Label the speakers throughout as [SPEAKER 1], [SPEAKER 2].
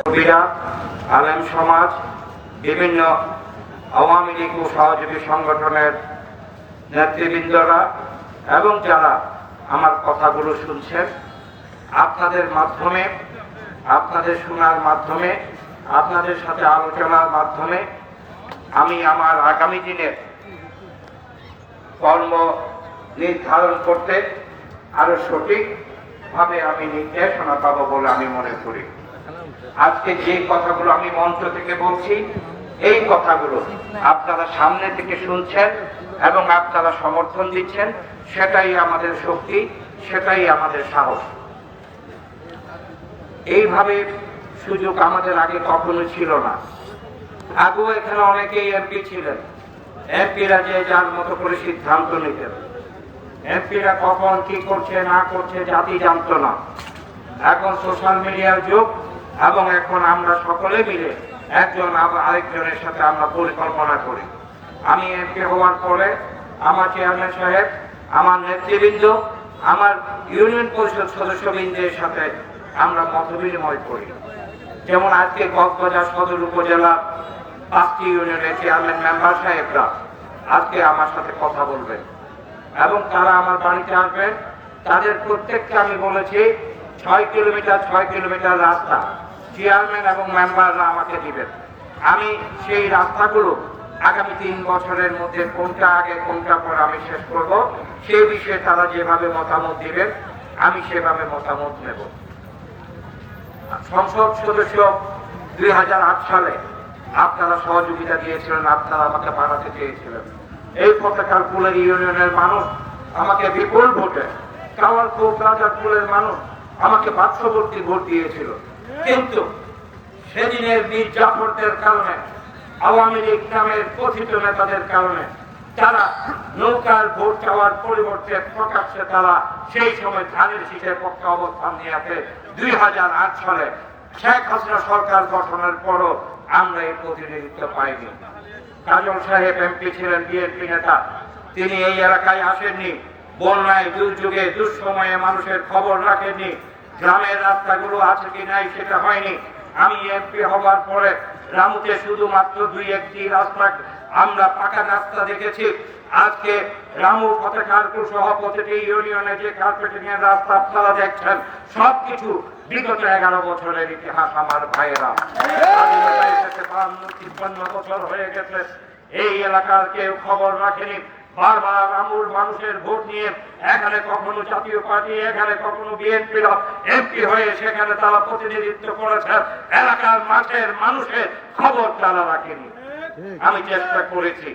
[SPEAKER 1] কবিরা আলেম সমাজ, বিভিন্ন আওয়ামী লীগ ও সহযোগী সংগঠনের নেতৃবৃন্দরা এবং যারা আমার কথাগুলো শুনছেন, আপনাদের মাধ্যমে, আপনাদের শোনার মাধ্যমে, আপনাদের সাথে আলোচনার মাধ্যমে আমি আমার আগামী দিনের কর্ম নির্ধারণ করতে আরও সঠিকভাবে আমি নির্দেশনা পাবো বলে আমি মনে করি। আজকে যে কথাগুলো আমি মঞ্চ থেকে বলছি, এই কথাগুলো আপনারা সামনে থেকে শুনছেন এবং আপনারা সমর্থন দিচ্ছেন, সেটাই আমাদের শক্তি, সেটাই আমাদের সাহস। এইভাবে সুযোগ আমাদের আগে কখনো ছিল না। আগেও এখানে অনেকেই এমপি ছিলেন। এমপিরা যে যার মতো করে সিদ্ধান্ত নিতেন। এমপিরা কখন কি করছে, না করছে জাতি জানতো না। এখন সোশ্যাল মিডিয়ার যুগ এবং এখন আমরা সকলে মিলে একজন আরেকজনের সাথে আমরা পরিকল্পনা করি। আমি এমপি হওয়ার পরে আমার চেয়ারম্যান সাহেব, আমার নেতৃবৃন্দ, আমার ইউনিয়ন পরিষদ সদস্যবৃন্দের সাথে আমরা মত বিনিময় করি। যেমন আজকে কক্সবাজার সদর উপজেলা পাঁচটি ইউনিয়নের চেয়ারম্যান মেম্বার সাহেবরা আজকে আমার সাথে কথা বলবেন এবং তারা আমার বাড়িতে আসবেন। তাদের প্রত্যেককে আমি বলেছি, ছয় কিলোমিটার ছয় কিলোমিটার রাস্তা। চেয়ারম্যান এবং মেম্বাররা আমাকে দিবেন। আমি সেই রাস্তাগুলো আগামী তিন বছরের মধ্যে কোনটা আগে, কোনটা পর আমি শেষ করব সেই বিষয়ে তারা যেভাবে মতামত দিবেন, আমি সেভাবে মতামত নেব। সংসদ সদস্য দুই হাজার আট সালে আপনারা সহযোগিতা দিয়েছিলেন, আপনারা আমাকে বাড়াতে চেয়েছিলেন। এই পতাকার কুলের ইউনিয়নের মানুষ আমাকে বিপুল ভোটে কাওয়ার কোপ রাজার পুলের মানুষ আমাকে পার্শ্ববর্তী ভোট দিয়েছিল। কিন্তু সেদিনের বীর জাফরদের কারণে, আওয়ামী লীগ নামের কথিত নেতাদের কারণে তারা নৌকার ভোট চাওয়ার পরিবর্তে প্রকাশ্যে তারা সেই সময় ধানের শীতের পক্ষে অবস্থান নিয়ে আসে দুই সালে শেখ হাসিনা সরকার গঠনের পরও আমরা এই প্রতিনিধিত্ব পাইনি। কাজল সাহেব এমপি ছিলেন, বিএনপি নেতা। তিনি এই এলাকায় আসেননি, বন্যায় দুর্যোগে, দুঃসময়ে মানুষের খবর রাখেননি। গ্রামের রাস্তাগুলো আছে কি নাই সেটা হয়নি। আমি এমপি হবার পরে রামুতে শুধুমাত্র দুই একটি রাস্তা, আমরা পাকা রাস্তা দেখেছি। আজকে রামু ফতেখারপুর সহ প্রতিটি ইউনিয়নে যে কার্পেটিং এর রাস্তা আপনারা দেখছেন, সবকিছু বিগত এগারো বছরের ইতিহাস আমার ভাইয়েরা। তিপ্পান্ন বছর হয়ে গেছে। এই এলাকার কেউ খবর রাখেনি। বারবার রামুর মানুষের ভোট নিয়ে এখানে কখনো জাতীয় পার্টি, এখানে কখনো এমপি হয়ে সেখানে তারা প্রতিনিধিত্ব এলাকার মাঠের মানুষের খবর তারা রাখেনি। আমি চেষ্টা করেছি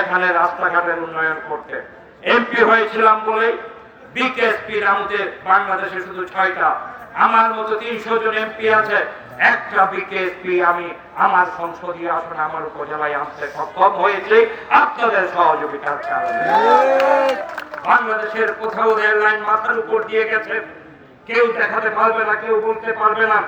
[SPEAKER 1] এখানে রাস্তাঘাটের উন্নয়ন করতে। এমপি হয়েছিলাম বলে বিকেএসপি রামুতে বাংলাদেশে শুধু ছয়টা। আমার মতো তিনশো জন এমপি আছে একটা বিকেএসপি আমি আমার সংসদীয় আসন আমার উপজেলায় আনতে সক্ষম হয়েছে। আপনাদের সহযোগিতার কারণে। বাংলাদেশের কোথাও রেললাইন মাথার উপর দিয়ে গেছে। কেউ দেখাতে পারবে না, কেউ বলতে পারবে না।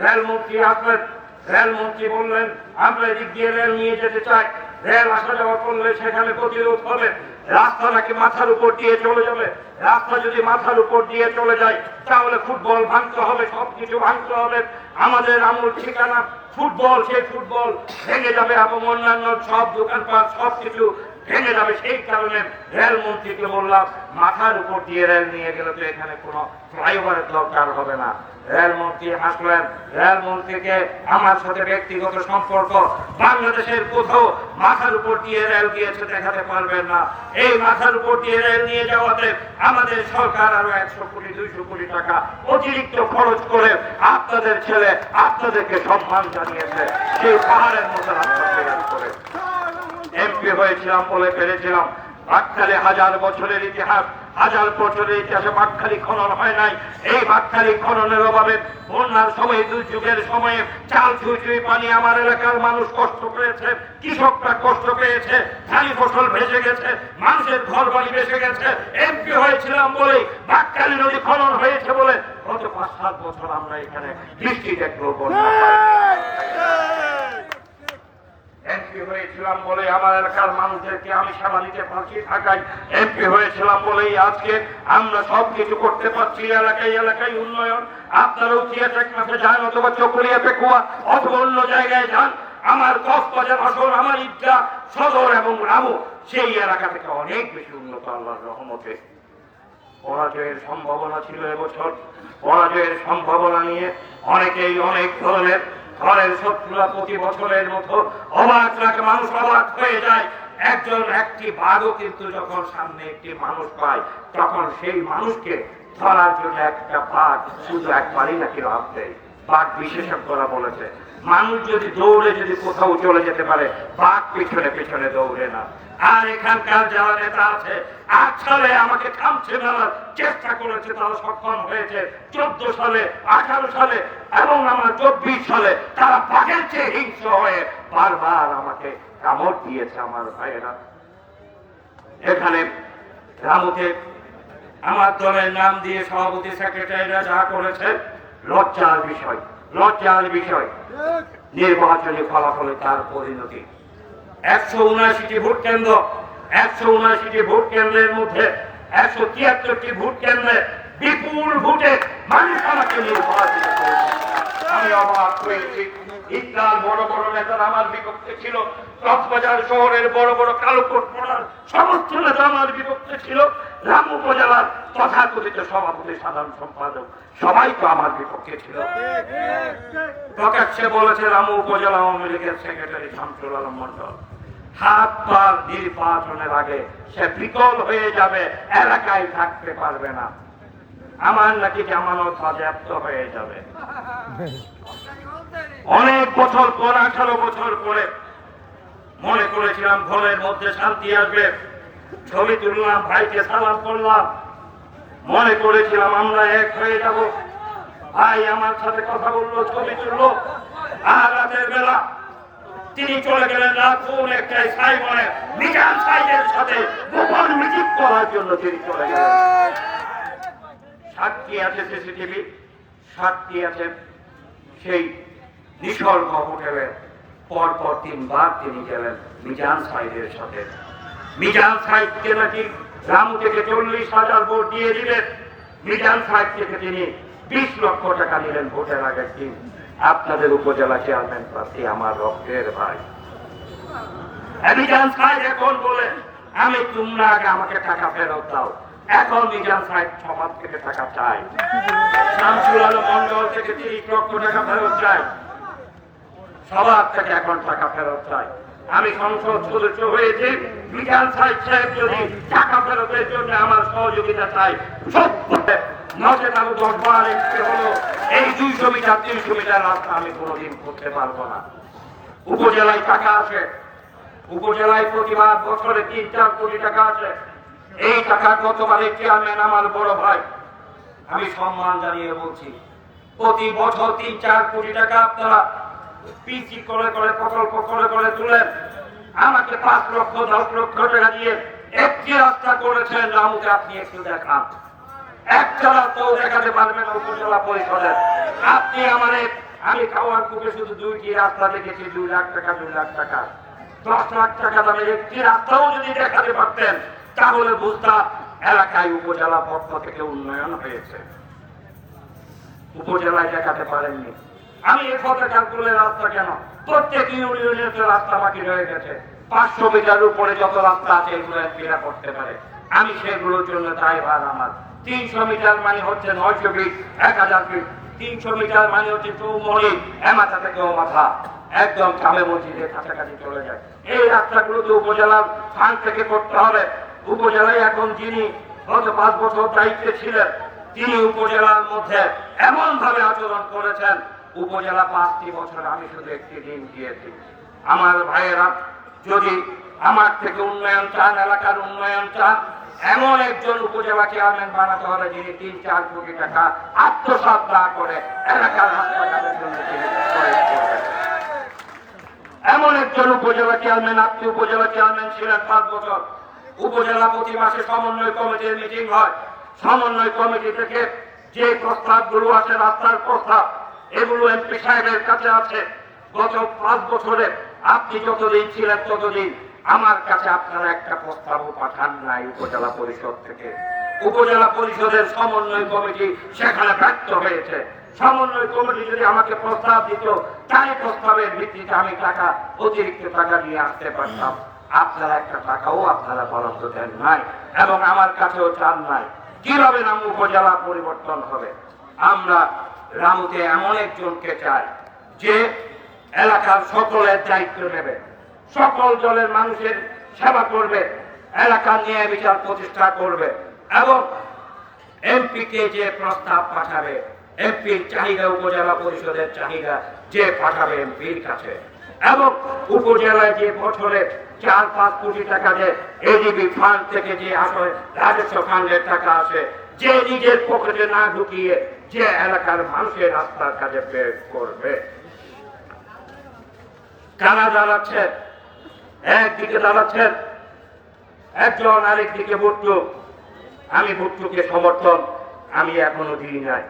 [SPEAKER 1] রেলমন্ত্রী আসলেন রেলমন্ত্রী বললেন, আমরা এদিক দিয়ে রেল নিয়ে যেতে চাই। রেল আসা যাওয়া করলে সেখানে প্রতিরোধ হবে। রাস্তা নাকি মাথার উপর দিয়ে চলে যাবে। রাস্তা যদি মাথার উপর দিয়ে চলে যায়, তাহলে ফুটবল ভাঙতে হবে, সবকিছু ভাঙতে হবে। আমাদের আমল ঠিকানা, ফুটবল, সেই ফুটবল ভেঙে যাবে এবং অন্যান্য সব দোকানপাট সব কিছু ভেঙে যাবে। সেই কারণে রেল মন্ত্রীকে বললাম, মাথার উপর দিয়ে রেল নিয়ে গেলে তো এখানে কোনো ফ্লাইওভারের দরকার হবে না। রেল মন্ত্রী হাসলেন। রেল মন্ত্রীকে আমার সাথে ব্যক্তিগত সম্পর্ক, বাংলাদেশের কোথাও মাথার উপর দিয়ে রেল গিয়েছে দেখাতে পারবেন না। এই মাথার উপর দিয়ে রেল নিয়ে যাওয়াতে আমাদের সরকার আরও একশো কোটি, দুইশো কোটি টাকা অতিরিক্ত খরচ করে আপনাদের ছেলে আপনাদেরকে সম্মান জানিয়েছে। সেই পাহাড়ের মতো রাস্তা করে। এমপি হয়েছিলাম বলে পেরেছিলাম। বাকখালী হাজার বছরের ইতিহাস, হাজার বছরের ইতিহাসে বাকখালী খনন হয় নাই। এই বাকখালী খননের অভাবে বন্যার সময়, দুর্যোগের সময়ে চাল ছুঁই পানি আমার এলাকার মানুষ কষ্ট পেয়েছে, কৃষকরা কষ্ট পেয়েছে, ধানি ফসল ভেসে গেছে, মানুষের ঘর বাড়ি ভেসে গেছে। এমপি হয়েছিলাম বলে বাকখালী নদী খনন হয়েছে বলে গত পাঁচ সাত বছর আমরা এখানে বৃষ্টি দেখব, বন্যা। এমপি হয়েছিল করেছিলাম বলে আমার এলাকার মানুষদেরকে হয়েছিলাম এলাকায় উন্নয়ন। জায়গায় যান। আমার আসর আমার সদর এবং রামু, সেই এলাকা থেকে অনেক বেশি উন্নত রহমতে। পরাজয়ের সম্ভাবনা ছিল এবছর। পরাজয়ের সম্ভাবনা নিয়ে অনেকেই অনেক ধরনের ঘরের শত্রুরা প্রতি বছরের মতো অবাক মানুষ অবাক হয়ে যায়। একজন একটি বাঘও কিন্তু যখন সামনে একটি মানুষ পায়, তখন সেই মানুষকে ধরার জন্য একটা বাঘ শুধু একবারই নাকি লাভ দেয়। বাঘ বিশেষজ্ঞরা বলেছে মানুষ যদি দৌড়ে যদি কোথাও চলে যেতে পারে, বাঘ পিছনে পিছনে দৌড়ে না। আর এখানকার যারা নেতা আছে আট সালে আমাকে খামছে মেলার চেষ্টা করেছে, তারা সক্ষম হয়েছে। চোদ্দ সালে, আঠারো সালে এবং আমার চব্বিশ সালে তারা বাঘের চেয়ে হিংস্র হয়ে বারবার আমাকে কামড় দিয়েছে আমার ভাইয়েরা। এখানে রামুতে আমার দলের নাম দিয়ে সভাপতি সেক্রেটারিরা যা করেছে, লজ্জার বিষয়। লজ্জার বিষয়। নির্বাচনী ফলাফলে তার পরিণতি। একশো উনআশিটি ভোট কেন্দ্র, একশো উনআশিটি ভোট কেন্দ্রের মধ্যে, একশো তিয়াত্তরটি ভোট কেন্দ্রে বিপুল ভোটে মানুষ আমাকে নির্বাচিত করেছে আমি অবাক হয়েছি। ইসলাম বড় বড় নেতারা আমার বিপক্ষে ছিল, কক্সবাজার শহরের বড় বড় কালোকোট পড়ার সমস্ত নেতা আমার বিপক্ষে ছিল, রাম উপজেলার তথাকথিত সভাপতি, সাধারণ সম্পাদক, সবাই তো আমার বিপক্ষে ছিল। প্রকাশ্যে বলেছে রামু উপজেলা আওয়ামী লীগের সেক্রেটারি শামসুল আলম মন্ডল হাত, পার নির্বাচনের আগে সে বিকল হয়ে যাবে, এলাকায় থাকতে পারবে না। আমার নাকি জামানত বাজেয়াপ্ত হয়ে যাবে। অনেক বছর পর, আঠারো বছর পরে মনে করেছিলাম ঘরের মধ্যে শান্তি আসবে। ছবি তুললাম, ভাইকে সালাম করলাম। মনে করেছিলাম আমরা এক হয়ে যাব। ভাই আমার সাথে কথা বলল, ছবি তুললো। আর রাতের বেলা তিনি চলে গেলেন রাতুন একটাই সাইমনে মিজান সাইদের সাথে গোপন মিটিং করার জন্য তিনি চলে গেলেন। সাক্ষী আছে সিসিটিভি, সাক্ষী আছে সেই নিসর্গ হোটেলে পর পর তিনবার তিনি গেলেন মিজান সাহেবের সাথে। মিজান সাহেবকে নাকি রামু থেকে চল্লিশ হাজার ভোট দিয়ে দিলেন। মিজান সাহেব থেকে তিনি বিশ লক্ষ টাকা নিলেন ভোটের আগের দিন। আপনাদের উপজেলা চেয়ারম্যান প্রার্থী আমার রক্তের ভাই। মিজান সাহেব এখন বলে আমি তোমরা আগে আমাকে টাকা ফেরত দাও। এখন মিজান সাহেব সমাজ থেকে টাকা চাই শামসুল আলম মন্ডল থেকে তিরিশ লক্ষ টাকা ফেরত চাই সবার থেকে এখন টাকা ফেরত চাই। আমি সংসদ সদস্য হয়েছি। মিজান সাহেব সাহেব যদি টাকা ফেরতের জন্য আমার সহযোগিতা চাই সব উপজেলায় টাকা আছে। উপজেলায় প্রতিবার বছরে তিন চার কোটি টাকা আছে। এই চেয়ারম্যান আমার বড় ভাই। আমি সম্মান জানিয়ে বলছি, প্রতি বছর তিন চার কোটি টাকা আপনারা পিসি করে করে, প্রকল্প করে করে তুলেন? আমাকে পাঁচ লক্ষ, দশ লক্ষ টাকা দিয়ে একটি রাস্তা করেছেন রামুকে আপনি একটু দেখান। লাখ টাকা যদি দেখাতে পারতেন, তাহলে বুঝতাম এলাকায় উপজেলা পক্ষ থেকে উন্নয়ন হয়েছে। উপজেলায় দেখাতে পারেননি। আমি এ কথা ক্যালকুলের রাস্তা কেন? প্রত্যেক ইউনিয়নের তো রাস্তা বাকি রয়ে গেছে। পাঁচশো মিটার উপরে যত রাস্তা আছে, এগুলো এমপিরা করতে পারে। আমি সেগুলোর জন্য তাই ড্রাইভার আমার। তিনশো মিটার মানে হচ্ছে নয়শো ফিট এক হাজার ফিট তিনশো মিটার মানে হচ্ছে চৌমনি এমাথা থেকে ও মাথা। একদম কামে মসজিদের কাছাকাছি চলে যায়। এই রাস্তাগুলো তো উপজেলার ফান্ড থেকে করতে হবে। উপজেলায় এখন যিনি গত পাঁচ বছর দায়িত্বে ছিলেন, তিনি উপজেলার মধ্যে এমন ভাবে আচরণ করেছেন উপজেলা পাঁচটি বছর আমি শুধু একটি দিন দিয়েছি আমার ভাইয়েরা, যদি আমার থেকে উন্নয়ন চান, এলাকার উন্নয়ন চান, এমন একজন উপজেলা চেয়ারম্যান বানাতে হবে যিনি তিন, চার কোটি টাকা আত্মসাৎ না করে এলাকার হাসপাতালের জন্য এমন একজন উপজেলা চেয়ারম্যান, আপনি উপজেলা চেয়ারম্যান ছিলেন পাঁচ বছর। উপজেলা প্রতি মাসে সমন্বয় কমিটির মিটিং হয়। সমন্বয় কমিটি থেকে যে প্রস্তাবগুলো আছে রাস্তার প্রস্তাব এগুলো এমপি সাহেবের কাছে আছে। গত পাঁচ বছরে আপনি যতদিন ছিলেন ততদিন আমার কাছে আপনারা একটা প্রস্তাবও পাঠান নাই উপজেলা পরিষদ থেকে। উপজেলা পরিষদের সমন্বয় কমিটি সেখানে ব্যর্থ হয়েছে। সমন্বয় কমিটি যদি আমাকে প্রস্তাব দিত, তাই প্রস্তাবের ভিত্তিতে আমি টাকা, অতিরিক্ত টাকা নিয়ে আসতে পারতাম। আপনারা একটা টাকাও আপনারা বরাদ্দ দেন নাই এবং আমার কাছেও চান নাই। কীভাবে নাম উপজেলা পরিবর্তন হবে? আমরা রামুতে এমন একজনকে চায় যে এলাকার সকলের দায়িত্ব নেবে। সকল দলের মানুষের সেবা করবে এলাকার ন্যায় বিচার প্রতিষ্ঠা করবে এবং এমপিকে যে প্রস্তাব পাঠাবে, এমপির চাহিদা উপজেলা পরিষদের চাহিদা যে পাঠাবে এমপির কাছে এবং উপজেলায় যে বছরে চার, পাঁচ কোটি টাকা যে এডিবি ফান্ড থেকে যে আসলে রাজস্ব ফান্ডের টাকা আসে, যে নিজের পকেটে না ঢুকিয়ে যে এলাকার মানুষের রাস্তার কাজে বের করবে। কারা দাঁড়াচ্ছেন? একদিকে দাঁড়াচ্ছেন, একজন আরেকদিকে ভুট্টু। আমি ভুট্টুকে সমর্থন আমি এখনও দিই নাই।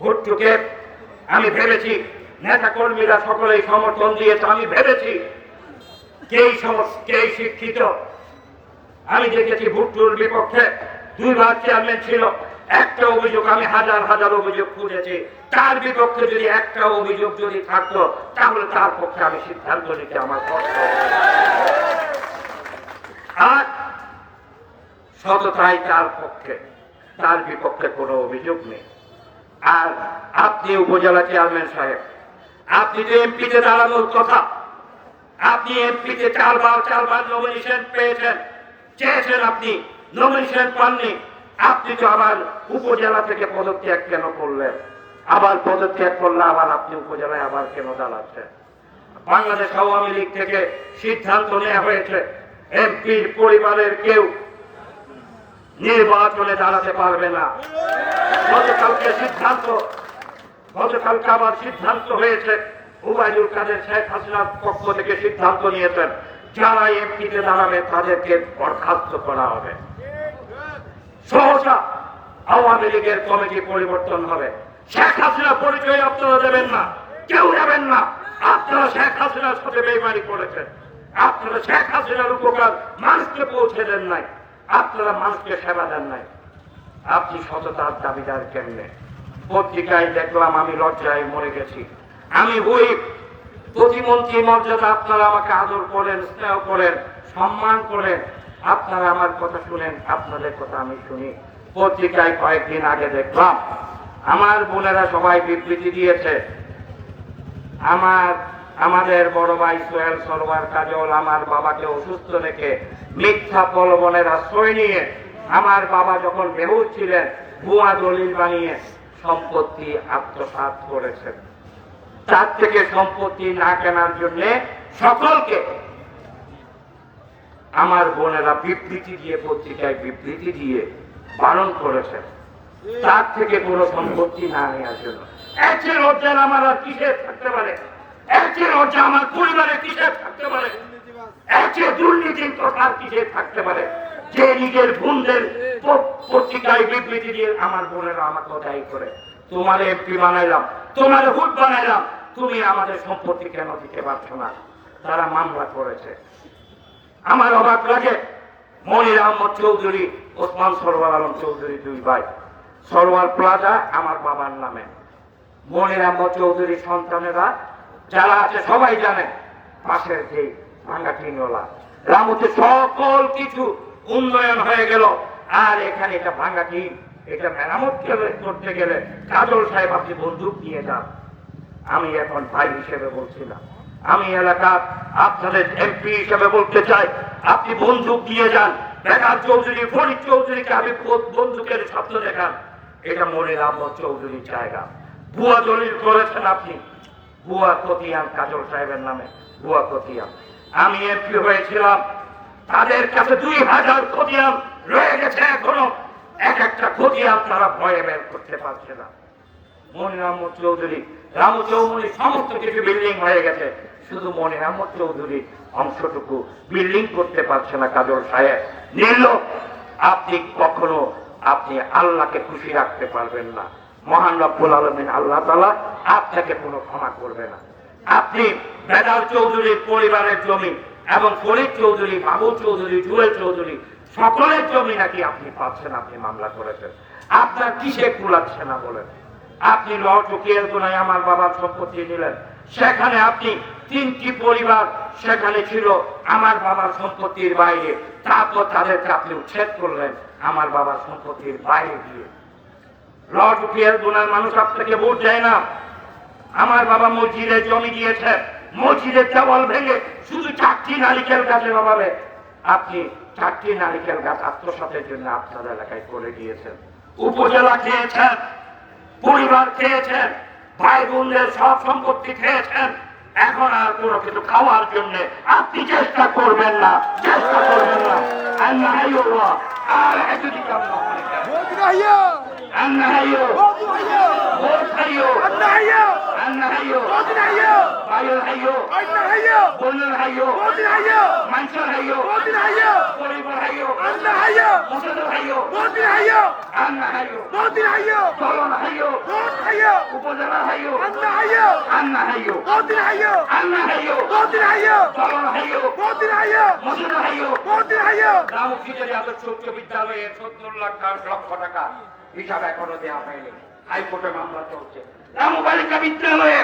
[SPEAKER 1] ভুট্টুকে আমি ভেবেছি নেতা কর্মীরা সকলেই সমর্থন দিয়েছে, আমি ভেবেছি। কেই কেই শিক্ষিত? আমি দেখেছি ভুট্টুর বিপক্ষে দুইবার চেয়ারম্যান ছিল। একটা অভিযোগ আমি হাজার হাজার অভিযোগ খুঁজেছি। তার বিপক্ষে যদি একটা অভিযোগ যদি থাকতো, তাহলে তার পক্ষে আমি সিদ্ধান্ত নিতে আমার আর সততাই তার পক্ষে, তার বিপক্ষে কোনো অভিযোগ নেই। আর আপনি উপজেলা চেয়ারম্যান সাহেব, আপনি যে এমপিতে দাঁড়ানোর কথা, আপনি এমপিতে চারবার চারবার নমিনেশন পেয়েছেন। চেয়েছেন আপনি নমিনেশন পাননি। আপনি তো আবার উপজেলা থেকে পদত্যাগ কেন করলেন? আবার পদত্যাগ করলে আবার আপনি উপজেলায় আবার কেন দাঁড়াচ্ছেন বাংলাদেশ আওয়ামী লীগ থেকে সিদ্ধান্ত নেওয়া হয়েছে, এমপির পরিবারের কেউ নির্বাচনে দাঁড়াতে পারবে না। গতকালকে সিদ্ধান্ত, গতকালকে আবার সিদ্ধান্ত হয়েছে উবায়দুল কাদের শেখ হাসিনার পক্ষ থেকে সিদ্ধান্ত নিয়েছেন, যারা এমপিতে দাঁড়াবে তাদেরকে বরখাস্ত করা হবে। সহসা আওয়ামী লীগের কমিটি পরিবর্তন হবে। শেখ হাসিনা পরিচয় আপনারা দেবেন না, কেউ দেবেন না। আপনারা শেখ হাসিনার সাথে বেইমানি করেছেন। আপনারা শেখ হাসিনার উপকার মানুষকে পৌঁছে দেন নাই। আপনারা মানুষকে সেবা দেন নাই। আপনি সততার দাবিদার কেমনে? পত্রিকায় দেখলাম আমি লজ্জায় মরে গেছি। আমি ওই প্রতিমন্ত্রী মর্যাদা আপনারা আমাকে আদর করেন, স্নেহ করেন, সম্মান করেন। আপনারা আমার কথা শুনেন, আপনাদের কথা আমি শুনি। পত্রিকায় কয়েকদিন আগে দেখলাম, আমার বোনেরা সবাই বিবৃতি দিয়েছে। আমার, আমাদের বড় ভাই সোহেল সরোয়ার কাজল আমার বাবাকে অসুস্থ রেখে মিথ্যা প্রলোভনের আশ্রয় নিয়ে আমার বাবা যখন বেহুশ ছিলেন, ভুয়া দলিল বানিয়ে সম্পত্তি আত্মসাৎ করেছেন। তার থেকে সম্পত্তি না কেনার জন্য সকলকে আমার বোনেরা বিবৃতি দিয়ে, পত্রিকায় বিবৃতি দিয়ে বারণ করেছেন। তার থেকে কোনো সম্পত্তি না আমার আর কিসের থাকতে পারে? আমার পরিবারে কিসের থাকতে পারে? যে নিজের বোনদের পত্রিকায় বিবৃতি দিয়ে আমার বোনেরা আমাকে করে। তোমার বানাইলাম, তোমার হুট বানাইলাম, তুমি আমাদের সম্পত্তি কেন দিতে পারছ না? তারা মামলা করেছে। আমার অবাক লাগে। মনির আহমদ চৌধুরী, ওসমান সরওয়ার আলম চৌধুরী দুই ভাই। সরওয়ার প্লাজা আমার বাবার নামে। মনির আহমদ চৌধুরীর সন্তানেরা, যারা আছে, সবাই জানে, পাশের যে ভাঙ্গা টিনওয়ালা, রামতে সকল কিছু উন্নয়ন হয়ে গেল। আর এখানে এটা ভাঙ্গা টিন, এটা মেরামত করে- করতে গেলে কাজল সাহেব আপনি বন্দুক নিয়ে যান। আমি এখন ভাই হিসেবে বলছিলাম আমি এলাকার আপনাদের এমপি হিসেবে বলতে চাই, আপনি বন্দুক দিয়ে যান। বেকার চৌধুরী, ফরিদ চৌধুরীকে আমি বন্দুকের স্বপ্ন দেখান। এটা মনির আহমদ চৌধুরীর জায়গা। ভুয়া দলিল করেছেন আপনি। ভুয়া কতিয়ান কাজল সাহেবের নামে, ভুয়া কতিয়ান আমি এমপি হয়েছিলাম। তাদের কাছে দুই হাজার খতিয়ান রয়ে গেছে এখনও। এক একটা খতিয়ান তারা ভয়ে বের করতে পারছে না। মনির আহমদ চৌধুরী, রামু চৌধুরী সমস্ত কিছু বিল্ডিং হয়ে গেছে। শুধু মনির আহমদ চৌধুরী অংশটুকু বিল্ডিং করতে পারছে না কাজল সাহেব। নিল আপনি কখনো আপনি আল্লাহকে খুশি রাখতে পারবেন না। মহান রব্বুল আলমিন আল্লাহ তালা আপনাকে কোনো ক্ষমা করবে না। আপনি বেদাল চৌধুরীর পরিবারের জমি এবং ফরিদ চৌধুরী, বাবু চৌধুরী, জুয়েল চৌধুরী, সকলের জমি নাকি আপনি পাচ্ছেন, আপনি মামলা করেছেন। আপনার কিসে কুলাচ্ছে না বলেন? আপনি লটুকিয়ে গোনায় আমার বাবার সম্পত্তি নিলেন। সেখানে আপনি তিনটি পরিবার সেখানে ছিল আমার বাবার সম্পত্তির বাইরে। তারপর তাদেরকে আপনি উচ্ছেদ করলেন আমার বাবার সম্পত্তির বাইরে গিয়ে। লটুকিয়ে গোনার মানুষ আপনাকে ভোট দেয় না। আমার বাবা মসজিদে জমি দিয়েছে। মসজিদের দেওয়াল ভেঙে শুধু চারটি নারিকেল গাছের বাবাবে আপনি চারটি নারিকেল গাছ আত্মসাতের জন্য আপনার এলাকায় করে দিয়েছেন। উপজেলা খেয়েছেন। পরিবার খেয়েছেন, ভাই বোনদের সব সম্পত্তি খেয়েছেন, এখন আর কোনো কিছু খাওয়ার জন্য আপনি চেষ্টা করবেন না, চেষ্টা করবেন না। আর মানুষের হাইও
[SPEAKER 2] Rodrigo!
[SPEAKER 1] পরিবার হাইও
[SPEAKER 2] Rodrigo!
[SPEAKER 1] মুসলিম হাইও
[SPEAKER 2] Rodrigo!
[SPEAKER 1] আন্না হাইও
[SPEAKER 2] Rodrigo!
[SPEAKER 1] চলন হাইও
[SPEAKER 2] Rodrigo!
[SPEAKER 1] উপজেলা হাইও
[SPEAKER 2] Rodrigo!
[SPEAKER 1] আন্না হাইও
[SPEAKER 2] Rodrigo!
[SPEAKER 1] আন্না হাইও
[SPEAKER 2] Rodrigo!
[SPEAKER 1] চলন হাইও
[SPEAKER 2] Rodrigo!
[SPEAKER 1] মুসলিম হাইও
[SPEAKER 2] Rodrigo!
[SPEAKER 1] রামুখিদের আদর্শ উচ্চ বিদ্যালয়ে সত্তর লাখ লক্ষ টাকা। হিসাব এখনও দেওয়া হয়নি। হাইকোর্টে মামলা চলছে। রামু বালিকা বিদ্যালয়ে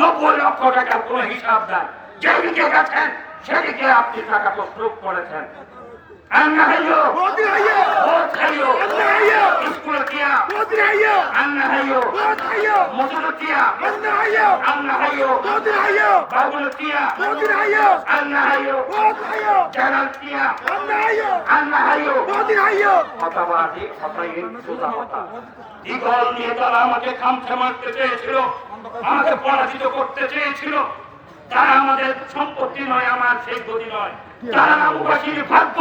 [SPEAKER 1] নব্বই লক্ষ টাকার কোনো হিসাব নাই। যেদিকে গেছেন সেদিকে আপনি টাকা প্রস্তুত করেছেন। স্কুলে হাইও সোজা নিয়ে তারা আমাকে খামছে মারতে চেয়েছিল আমাকে পরাজিত করতে চেয়েছিল। তারা আমাদের সম্পত্তি নয় আমার সেই গদি নয়। তারা নামবাসীর ভাগ্য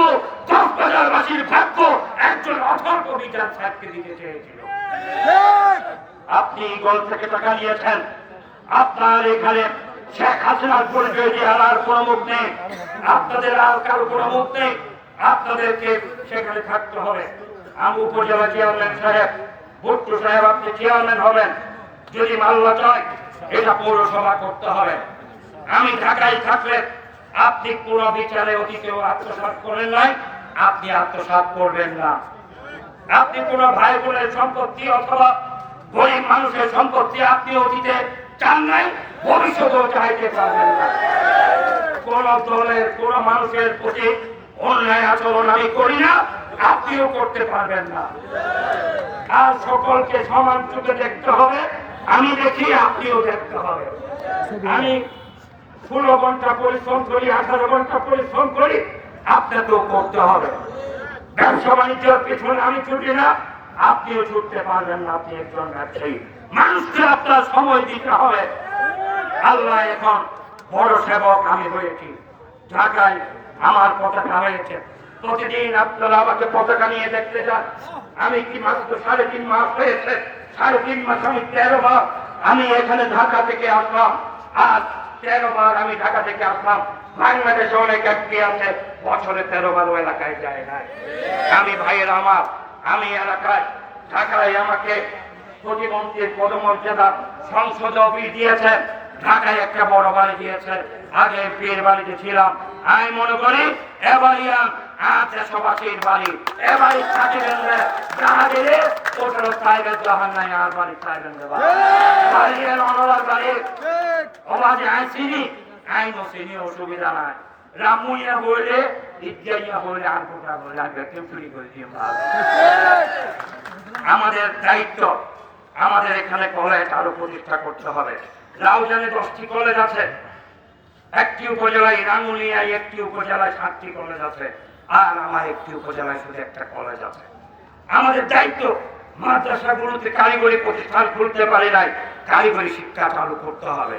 [SPEAKER 1] কক্সবাজারবাসীর ভাগ্য একজন অথর্ব বিচার সাহেবকে দিতে চেয়েছিল! আপনি গল থেকে টাকা নিয়েছেন। আপনার এখানে শেখ হাসিনার পরিচয় দিয়ে আর কোনো মুখ নেই। আপনাদের আর কারও কোনো মুখ নেই। আপনাদেরকে সেখানে থাকতে হবে। আমি উপজেলা চেয়ারম্যান সাহেব, ভুট্টু সাহেব, আপনি চেয়ারম্যান হবেন। যদি মাল্লা চায়, এটা পৌরসভা করতে হবে। আমি ঢাকায় থাকলে আপনি পুরো বিচারে অতীতেও আত্মসাৎ করেন নাই, আপনি আত্মসাৎ করবেন না। আপনি কোন ভাই বোনের সম্পত্তি অথবা গরিব মানুষের সম্পত্তি আপনি অতীতে চান নাই, ভবিষ্যতেও চাইতে পারবেন না। কোন দলের, কোন মানুষের প্রতি অন্যায় আচরণ আমি করি না, আপনিও করতে পারবেন না। আর সকলকে সমান চোখে দেখতে হবে, আমি দেখি আপনিও দেখতে হবে। আমি ষোলো ঘণ্টা পরিশ্রম করি, আঠারো ঘণ্টা পরিশ্রম করি, আপনাকেও করতে হবে। ব্যবসা বাণিজ্যের পেছনে আমি ছুটি না। আপনিও ছুটতে পারবেন না, আপনি একজন ব্যবসায়ী। মানুষকে আপনার সময় দিতে হবে। আল্লাহ এখন বড় সেবক আমি হয়েছি। ঢাকায় আমার পতাকা হয়েছে। প্রতিদিন আপনারা আমাকে পতাকা নিয়ে দেখতে যান। আমি কি মাত্র সাড়ে তিন মাস হয়েছে? সাড়ে তিন মাস, আমি তেরো মাস। আমি এখানে ঢাকা থেকে আসলাম। আর তেরো বার আমি ঢাকা থেকে আসলাম। বাংলাদেশে অনেক একটি আছে, বছরে তেরো বার এলাকায় যায় না আমি ভাইয়ের আমার, আমি এলাকায়, ঢাকায় আমাকে প্রতিমন্ত্রীর পদমর্যাদা সংসদ অফিস দিয়েছেন ঢাকায় একটা বড় বাড়ি দিয়েছেন আগে বিয়ের বাড়িতে ছিলাম। আমি মনে করি, এবারই আছে সবাসীর বাড়ি। এবারই থাকিবেন রে যাহা দিলে ওটার চাইবেন যাহার নাই আর বাড়ি চাইবেন রে বাবা। বাড়ি অনলার বাড়ি।
[SPEAKER 2] Hey!
[SPEAKER 1] অবাজে আই চিনি আইন চিনি অসুবিধা নাই। রামুইয়া হইলে ইজ্ঞাইয়া হইলে আর কোটা হইলে আর কেউ চুরি করে দিয়ে আমাদের দায়িত্ব আমাদের এখানে কলেজ আরও প্রতিষ্ঠা করতে হবে। রাউজানে দশটি কলেজ আছে। একটি উপজেলায় রাঙ্গুনিয়ায় একটি উপজেলায় সাতটি কলেজ আছে। আর আমার একটি উপজেলায় শুধু একটা কলেজ আছে। আমাদের দায়িত্ব মাদ্রাসাগুলোতে কারিগরি প্রতিষ্ঠান খুলতে পারে নাই, কারিগরি শিক্ষা চালু করতে হবে।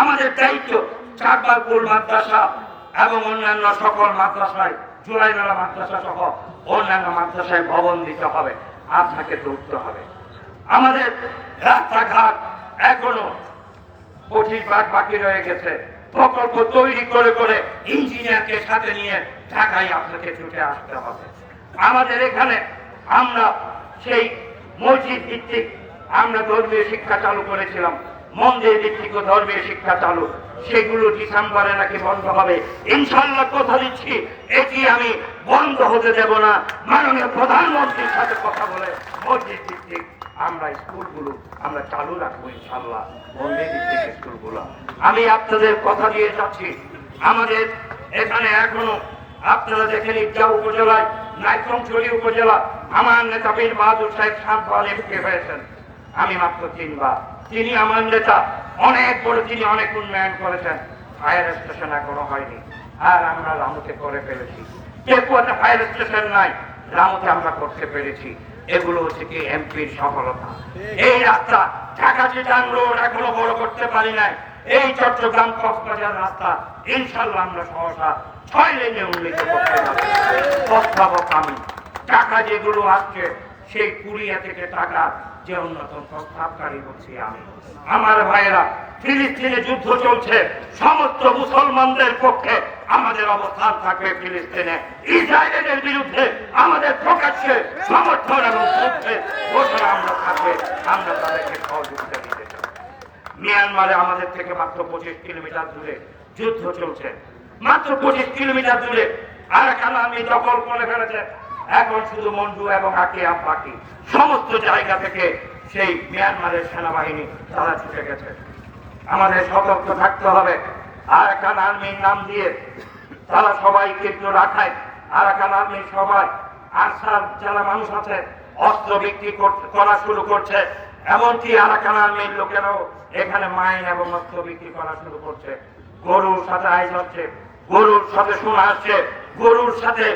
[SPEAKER 1] আমাদের দায়িত্ব চাকবারপুর মাদ্রাসা এবং অন্যান্য সকল মাদ্রাসায়, জুলাই মেলা মাদ্রাসা সহ অন্যান্য মাদ্রাসায় ভবন দিতে হবে, আপনাকে ধরতে হবে। আমাদের রাস্তাঘাট এখনও পঁচিশ ভাগ বাকি রয়ে গেছে। প্রকল্প তৈরি করে করে ইঞ্জিনিয়ারকে সাথে নিয়ে ঢাকায় আপনাকে ছুটে আসতে হবে। আমাদের এখানে আমরা সেই মসজিদ ভিত্তিক আমরা ধর্মীয় শিক্ষা চালু করেছিলাম। মন্দির ভিত্তিক ও ধর্মীয় শিক্ষা চালু। সেগুলো ডিসেম্বরে নাকি বন্ধ হবে। ইনশাল্লাহ কথা দিচ্ছি, এটি আমি বন্ধ হতে দেব না। মাননীয় প্রধানমন্ত্রীর সাথে কথা বলে মসজিদ ভিত্তিক আমরা স্কুলগুলো, আমরা চালু রাখব ইনশাল্লাহ। ভিত্তিক স্কুলগুলো। আমি আপনাদের কথা দিয়ে যাচ্ছি। আমাদের এখানে এখনও আপনারা দেখেন ইজ্জা উপজেলায় নাইকমছড়ি উপজেলা, আমার নেতা বীর বাহাদুর সাহেব শান্ত আলিমকে হয়েছেন। আমি মাত্র তিনবার। তিনি আমার নেতা। অনেক বড় তিনি অনেক উন্নয়ন করেছেন। ফায়ার স্টেশন এখনও হয়নি। আর আমরা রামুতে করে ফেলেছি। কেকুয়াতে ফায়ার স্টেশন নাই। রামুতে আমরা করতে পেরেছি। এগুলো হচ্ছে কি এমপির সফলতা। এই রাস্তা ঢাকা চিটাং রোড এখনও বড় করতে পারি নাই। এই চট্টগ্রাম কক্সবাজার রাস্তা, ইনশাল্লাহ আমরা সহসা ছয় লেনে উন্নীত করতে পারি আমি, টাকা যেগুলো আসছে, সেই কুড়িয়া থেকে টাকা যে অন্যতম প্রস্তাবকারী হচ্ছি আমি। আমার ভাইয়েরা, ফিলিস্তিনে যুদ্ধ চলছে। সমস্ত মুসলমানদের পক্ষে আমাদের অবস্থান থাকবে ফিলিস্তিনে। ইসরায়েলের বিরুদ্ধে আমাদের প্রকাশ্যে সমর্থন এবং যুদ্ধে ঘোষণা আমরা থাকবে। আমরা তাদেরকে সহযোগিতা দিতে চাই। মিয়ানমারে আমাদের থেকে মাত্র পঁচিশ কিলোমিটার দূরে যুদ্ধ চলছে। মাত্র পঁচিশ কিলোমিটার দূরে। আরাকান আমি দখল করে ফেলেছে। এখন শুধু মন্ডু এবং আকিয়াম বাকি সমস্ত জায়গা থেকে সেই মিয়ানমারের সেনাবাহিনী তারা ছুটে গেছে। আমাদের সতর্ক থাকতে হবে। আরাকান আর্মির নাম দিয়ে তারা সবাই কিন্তু রাখায়। আরাকান আর্মির সবাই আনসার যারা মানুষ আছে, অস্ত্র বিক্রি করা শুরু করছে। এমনকি আরাকান আর্মির লোকেরাও এখানে মাইন এবং অস্ত্র বিক্রি করা শুরু করছে। গরুর সাথে আইস হচ্ছে গরুর সাথে সোনা আসছে। গরুর সাথে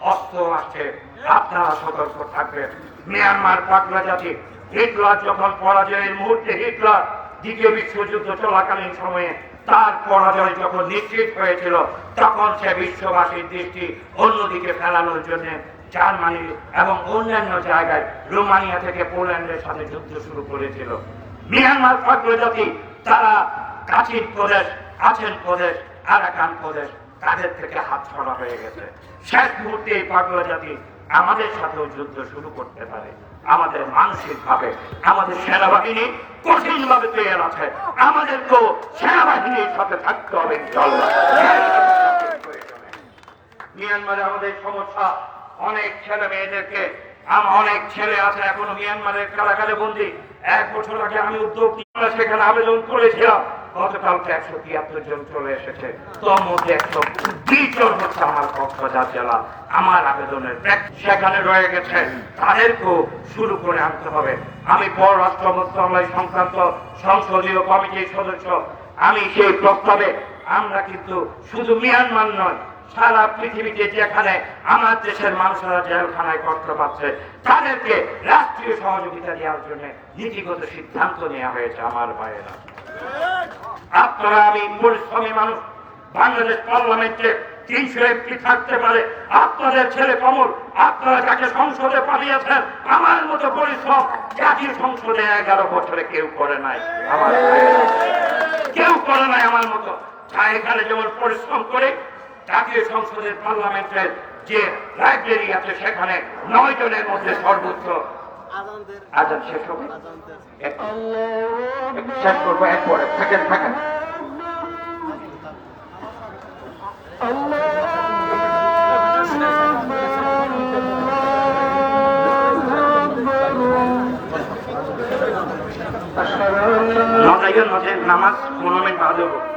[SPEAKER 1] অস্ত্র আছে। আপনারা সতর্ক থাকবেন। মিয়ানমার পাগলা জাতি, হিটলার যখন পরাজয়ের মুহূর্তে হিটলার দ্বিতীয় বিশ্বযুদ্ধ চলাকালীন সময়ে তার পরাজয় যখন নিশ্চিত হয়েছিল, তখন সে বিশ্ববাসীর দৃষ্টি অন্যদিকে ফেলানোর জন্য জার্মানি এবং অন্যান্য জায়গায় রোমানিয়া থেকে পোল্যান্ডের সাথে যুদ্ধ শুরু করেছিল। মিয়ানমার পাগলা জাতি, তারা কাছির প্রদেশ আছেন প্রদেশ, আরাকান প্রদেশ তাদের থেকে হাত ছড়া হয়ে গেছে। শেষ মুহূর্তে এই পাগলা জাতি আমাদের সাথেও যুদ্ধ শুরু করতে পারে। আমাদের মানসিক ভাবে আমাদের সেনাবাহিনী কঠিন ভাবে তৈরি আছে। আমাদেরকেও সেনাবাহিনীর সাথে থাকতে হবে। মিয়ানমারে আমাদের সমস্যা। অনেক ছেলে মেয়েদেরকে, আম- অনেক ছেলে আছে এখনও মিয়ানমারের কারাগারে বন্দী। এক বছর আগে আমি উদ্যোগ সেখানে আবেদন করেছিলাম। গতকালকে একশো তিয়াত্তর জন চলে এসেছে। একশো বিশ জন হচ্ছে আমার কক্সবাজার জেলা। আমার আবেদনের সেখানে রয়ে গেছে। তাদেরকেও শুরু করে আনতে হবে। আমি পররাষ্ট্র মন্ত্রণালয় সংক্রান্ত সংসদীয় কমিটির সদস্য। আমি সেই প্রস্তাবে আমরা কিন্তু শুধু মিয়ানমার নয়, সারা পৃথিবীতে যেখানে আমার দেশের মানুষেরা জেলখানায় কষ্ট পাচ্ছে, তাদেরকে রাষ্ট্রীয় সহযোগিতা দেওয়ার জন্য নীতিগত সিদ্ধান্ত নেওয়া হয়েছে আমার ভাইয়েরা। আপনারা আমি পরিশ্রমী মানুষ। বাংলাদেশ পার্লামেন্টে আপনাদের ছেলে কমল, আপনারা যাকে সংসদে পাঠিয়েছেন, আমার মতো পরিশ্রম সংসদে এগারো বছরে কেউ করে নাই। আমার কেউ করে নাই আমার মতো। এখানে যেমন পরিশ্রম করে জাতীয় সংসদের পার্লামেন্টের যে লাইব্রেরি আছে, সেখানে নয় জনের মধ্যে সর্বোচ্চ আজান শেষ হবে। শেষ করব একবারে থাকেন থাকেন। নামাজ মিনিট বাদ দেবো